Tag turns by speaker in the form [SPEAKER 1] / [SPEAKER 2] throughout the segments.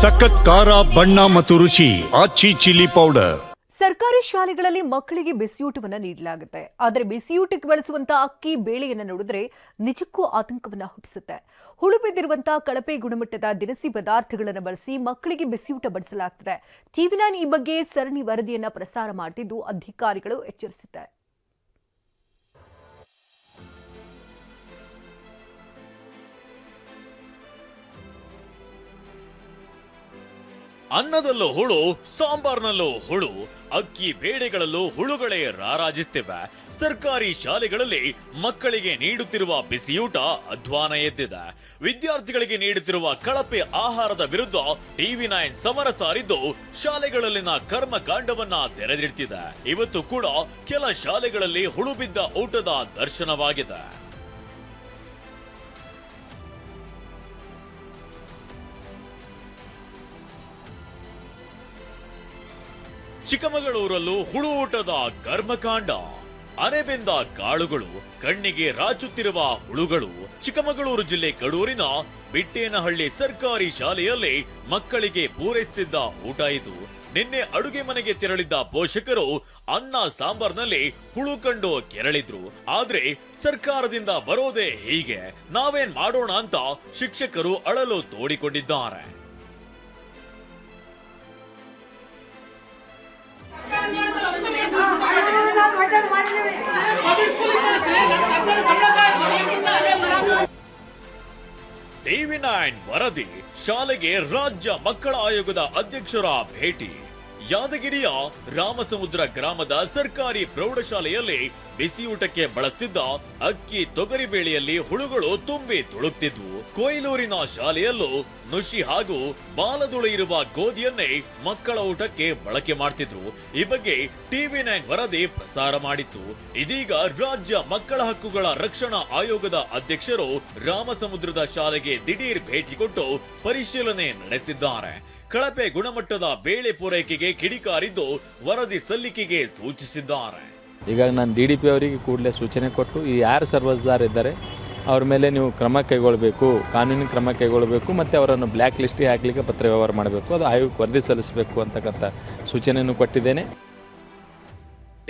[SPEAKER 1] ಸಖತ್ ಖಾರ, ಬಣ್ಣ ಮತ್ತು ರುಚಿ, ಆಚಿ ಚಿಲ್ಲಿ ಪೌಡರ್.
[SPEAKER 2] ಸರ್ಕಾರಿ ಶಾಲೆಗಳಲ್ಲಿ ಮಕ್ಕಳಿಗೆ ಬಿಸಿಯೂಟವನ್ನ ನೀಡಲಾಗುತ್ತೆ. ಆದರೆ ಬಿಸಿಯೂಟಕ್ಕೆ ಬಳಸುವಂತಹ ಅಕ್ಕಿ, ಬೇಳೆಯನ್ನು ನೋಡಿದ್ರೆ ನಿಜಕ್ಕೂ ಆತಂಕವನ್ನ ಹುಟ್ಟಿಸುತ್ತೆ. ಹುಳು ಬಿದ್ದಿರುವಂತಹ ಕಳಪೆ ಗುಣಮಟ್ಟದ ದಿನಸಿ ಪದಾರ್ಥಗಳನ್ನು ಬಳಸಿ ಮಕ್ಕಳಿಗೆ ಬಿಸಿಯೂಟ ಬಡಿಸಲಾಗ್ತದೆ ಟಿವಿ ಈ ಬಗ್ಗೆ ಸರಣಿ ವರದಿಯನ್ನ ಪ್ರಸಾರ ಮಾಡ್ತಿದ್ದು ಅಧಿಕಾರಿಗಳು ಎಚ್ಚರಿಸಿದ್ದಾರೆ
[SPEAKER 3] ಅನ್ನದಲ್ಲೂ ಹುಳು, ಸಾಂಬಾರ್ನಲ್ಲೂ ಹುಳು, ಅಕ್ಕಿ ಬೇಳೆಗಳಲ್ಲೂ ಹುಳುಗಳೇ ರಾರಾಜಿಸ್ತಿವೆ ಸರ್ಕಾರಿ ಶಾಲೆಗಳಲ್ಲಿ ಮಕ್ಕಳಿಗೆ ನೀಡುತ್ತಿರುವ ಬಿಸಿಯೂಟ ಅಧ್ವಾನ ಎದ್ದಿದೆ. ವಿದ್ಯಾರ್ಥಿಗಳಿಗೆ ನೀಡುತ್ತಿರುವ ಕಳಪೆ ಆಹಾರದ ವಿರುದ್ಧ ಟಿವಿ ನೈನ್ ಸಮರ ಸಾರಿದ್ದು ಶಾಲೆಗಳಲ್ಲಿನ ಕರ್ಮಕಾಂಡವನ್ನ ತೆರೆದಿಡ್ತಿದೆ. ಇವತ್ತು ಕೂಡ ಕೆಲ ಶಾಲೆಗಳಲ್ಲಿ ಹುಳು ಬಿದ್ದ ಊಟದ ದರ್ಶನವಾಗಿದೆ. ಚಿಕ್ಕಮಗಳೂರಲ್ಲೂ ಹುಳು ಊಟದ ಕರ್ಮಕಾಂಡ. ಅರೆಬೆಂದ ಕಾಳುಗಳು, ಕಣ್ಣಿಗೆ ರಾಚುತ್ತಿರುವ ಹುಳುಗಳು. ಚಿಕ್ಕಮಗಳೂರು ಜಿಲ್ಲೆ ಕಡೂರಿನ ಬಿಟ್ಟೇನಹಳ್ಳಿ ಸರ್ಕಾರಿ ಶಾಲೆಯಲ್ಲಿ ಮಕ್ಕಳಿಗೆ ಪೂರೈಸುತ್ತಿದ್ದ ಊಟ ಇದು. ನಿನ್ನೆ ಅಡುಗೆ ಮನೆಗೆ ತೆರಳಿದ್ದ ಪೋಷಕರು ಅನ್ನ ಸಾಂಬಾರ್ನಲ್ಲಿ ಹುಳು ಕಂಡು ಕೆರಳಿದ್ರು. ಆದ್ರೆ ಸರ್ಕಾರದಿಂದ ಬರೋದೇ ಹೀಗೆ. ನಾವೇನ್ ಮಾಡೋಣ ಅಂತ ಶಿಕ್ಷಕರು ಅಳಲು ತೋಡಿಕೊಂಡಿದ್ದಾರೆ. ಟಿವಿ ನೈನ್ ವರದಿ ಶಾಲೆಗೆ ರಾಜ್ಯ ಮಕ್ಕಳ ಆಯೋಗದ ಅಧ್ಯಕ್ಷರ ಭೇಟಿ. ಯಾದಗಿರಿಯ ರಾಮಸಮುದ್ರ ಗ್ರಾಮದ ಸರ್ಕಾರಿ ಪ್ರೌಢಶಾಲೆಯಲ್ಲಿ ಬಿಸಿಯೂಟಕ್ಕೆ ಬಳಸ್ತಿದ್ದ ಅಕ್ಕಿ ತೊಗರಿ ಬೇಳೆಯಲ್ಲಿ ಹುಳುಗಳು ತುಂಬಿ ತುಳುಕ್ತಿದ್ವು. ಕೊಯ್ಲೂರಿನ ಶಾಲೆಯಲ್ಲೂ ನುಷಿ ಹಾಗೂ ಬಾಲದುಳು ಇರುವ ಗೋಧಿಯನ್ನೇ ಮಕ್ಕಳ ಊಟಕ್ಕೆ ಬಳಕೆ ಮಾಡ್ತಿದ್ರು. ಈ ಬಗ್ಗೆ ಟಿವಿ ನೈನ್ ವರದಿ ಪ್ರಸಾರ ಮಾಡಿತ್ತು. ಇದೀಗ ರಾಜ್ಯ ಮಕ್ಕಳ ಹಕ್ಕುಗಳ ರಕ್ಷಣಾ ಆಯೋಗದ ಅಧ್ಯಕ್ಷರು ರಾಮಸಮುದ್ರದ ಶಾಲೆಗೆ ದಿಢೀರ್ ಭೇಟಿ ಕೊಟ್ಟು ಪರಿಶೀಲನೆ ನಡೆಸಿದ್ದಾರೆ. ಕಳಪೆ ಗುಣಮಟ್ಟದ ಬೇಳೆ ಪೂರೈಕೆಗೆ ಕಿಡಿಕಾರಿದ್ದು ವರದಿ ಸಲ್ಲಿಕೆಗೆ ಸೂಚಿಸಿದ್ದಾರೆ.
[SPEAKER 4] ಈಗ ನಾನು ಡಿ ಡಿ ಪಿ ಅವರಿಗೆ ಕೂಡಲೇ ಸೂಚನೆ ಕೊಟ್ಟು, ಈ ಯಾರು ಸರ್ವಸ್ದಾರಿದ್ದಾರೆ ಅವ್ರ ಮೇಲೆ ನೀವು ಕ್ರಮ ಕೈಗೊಳ್ಳಬೇಕು ಕಾನೂನಿನ ಕ್ರಮ ಕೈಗೊಳ್ಳಬೇಕು ಮತ್ತು ಅವರನ್ನು ಬ್ಲ್ಯಾಕ್ ಲಿಸ್ಟಿಗೆ ಹಾಕಲಿಕ್ಕೆ ಪತ್ರ ವ್ಯವಹಾರ ಮಾಡಬೇಕು. ಅದು ಆಯೋಗಕ್ಕೆ ವರದಿ ಸಲ್ಲಿಸಬೇಕು ಅಂತಕ್ಕಂಥ ಸೂಚನೆಯನ್ನು ಕೊಟ್ಟಿದ್ದೇನೆ.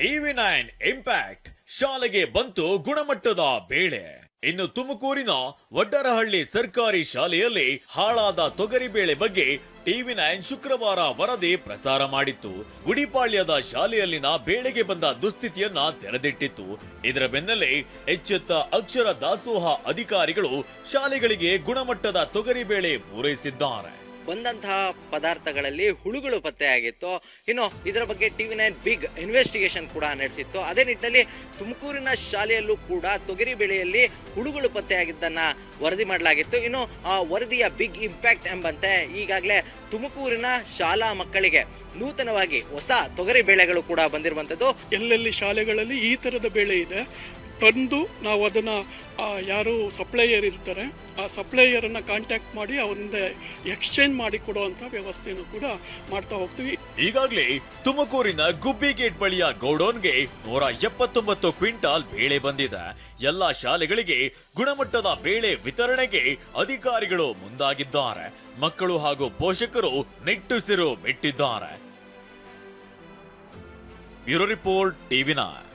[SPEAKER 3] ಟಿವಿ ನೈನ್ ಇಂಪ್ಯಾಕ್ಟ್ ಶಾಲೆಗೆ ಬಂತು ಗುಣಮಟ್ಟದ ಬೇಳೆ. ಇನ್ನು ತುಮಕೂರಿನ ವಡ್ಡರಹಳ್ಳಿ ಸರ್ಕಾರಿ ಶಾಲೆಯಲ್ಲಿ ಹಾಳಾದ ತೊಗರಿ ಬೇಳೆ ಬಗ್ಗೆ ಟಿವಿ ನೈನ್ ಶುಕ್ರವಾರ ವರದಿ ಪ್ರಸಾರ ಮಾಡಿತ್ತು. ಗುಡಿಪಾಳ್ಯದ ಶಾಲೆಯಲ್ಲಿನ ಬೇಳೆಗೆ ಬಂದ ದುಸ್ಥಿತಿಯನ್ನ ತೆರೆದಿಟ್ಟಿತ್ತು. ಇದರ ಬೆನ್ನಲ್ಲೇ ಎಚ್ಚೆತ್ತ ಅಕ್ಷರ ದಾಸೋಹ ಅಧಿಕಾರಿಗಳು ಶಾಲೆಗಳಿಗೆ ಗುಣಮಟ್ಟದ ತೊಗರಿ ಬೇಳೆ ಪೂರೈಸಿದ್ದಾರೆ.
[SPEAKER 5] ಬಂದಂತಹ ಪದಾರ್ಥಗಳಲ್ಲಿ ಹುಳುಗಳು ಪತ್ತೆಯಾಗಿತ್ತು. ಇನ್ನು ಇದರ ಬಗ್ಗೆ ಟಿವಿ ನೈನ್ ಬಿಗ್ ಇನ್ವೆಸ್ಟಿಗೇಷನ್ ಕೂಡ ನಡೆಸಿತ್ತು. ಅದೇ ನಿಟ್ಟಿನಲ್ಲಿ ತುಮಕೂರಿನ ಶಾಲೆಯಲ್ಲೂ ಕೂಡ ತೊಗರಿ ಬೆಳೆಯಲ್ಲಿ ಹುಳುಗಳು ಪತ್ತೆಯಾಗಿದ್ದನ್ನು ವರದಿ ಮಾಡಲಾಗಿತ್ತು. ಇನ್ನು ಆ ವರದಿಯ ಬಿಗ್ ಇಂಪ್ಯಾಕ್ಟ್ ಎಂಬಂತೆ ಈಗಾಗಲೇ ತುಮಕೂರಿನ ಶಾಲಾ ಮಕ್ಕಳಿಗೆ ನೂತನವಾಗಿ ಹೊಸ ತೊಗರಿ ಬೆಳೆಗಳು ಕೂಡ ಬಂದಿರುವಂಥದ್ದು.
[SPEAKER 6] ಎಲ್ಲೆಲ್ಲಿ ಶಾಲೆಗಳಲ್ಲಿ ಈ ಥರದ ಬೆಳೆ ಇದೆ ತಂದು ನಾವು ಅದನ್ನು ಯಾರು ಸಪ್ಲೈಯರ್ ಇರ್ತಾರೆ, ಆ ಸಪ್ಲೈಯರನ್ನು ಕಾಂಟ್ಯಾಕ್ಟ್ ಮಾಡಿ ಅವರಿಂದ ಎಕ್ಸ್ಚೇಂಜ್ ಮಾಡಿ ಕೊಡುವಂಥ ವ್ಯವಸ್ಥೆಯನ್ನು ಕೂಡ ಮಾಡ್ತಾ ಹೋಗ್ತೀವಿ.
[SPEAKER 3] ಈಗಾಗಲೇ ತುಮಕೂರಿನ ಗುಬ್ಬಿ ಗೇಟ್ ಬಳಿಯ ಗೋಡೌನ್ಗೆ ನೂರ ಎಪ್ಪತ್ತೊಂಬತ್ತು ಕ್ವಿಂಟಾಲ್ ಬೇಳೆ ಬಂದಿದೆ. ಎಲ್ಲ ಶಾಲೆಗಳಿಗೆ ಗುಣಮಟ್ಟದ ಬೇಳೆ ವಿತರಣೆಗೆ ಅಧಿಕಾರಿಗಳು ಮುಂದಾಗಿದ್ದಾರೆ. ಮಕ್ಕಳು ಹಾಗೂ ಪೋಷಕರು ನಿಟ್ಟುಸಿರು ಬಿಟ್ಟಿದ್ದಾರೆ ಬ್ಯೂರೋ ರಿಪೋರ್ಟ್, ಟಿವಿ ನೈನ್.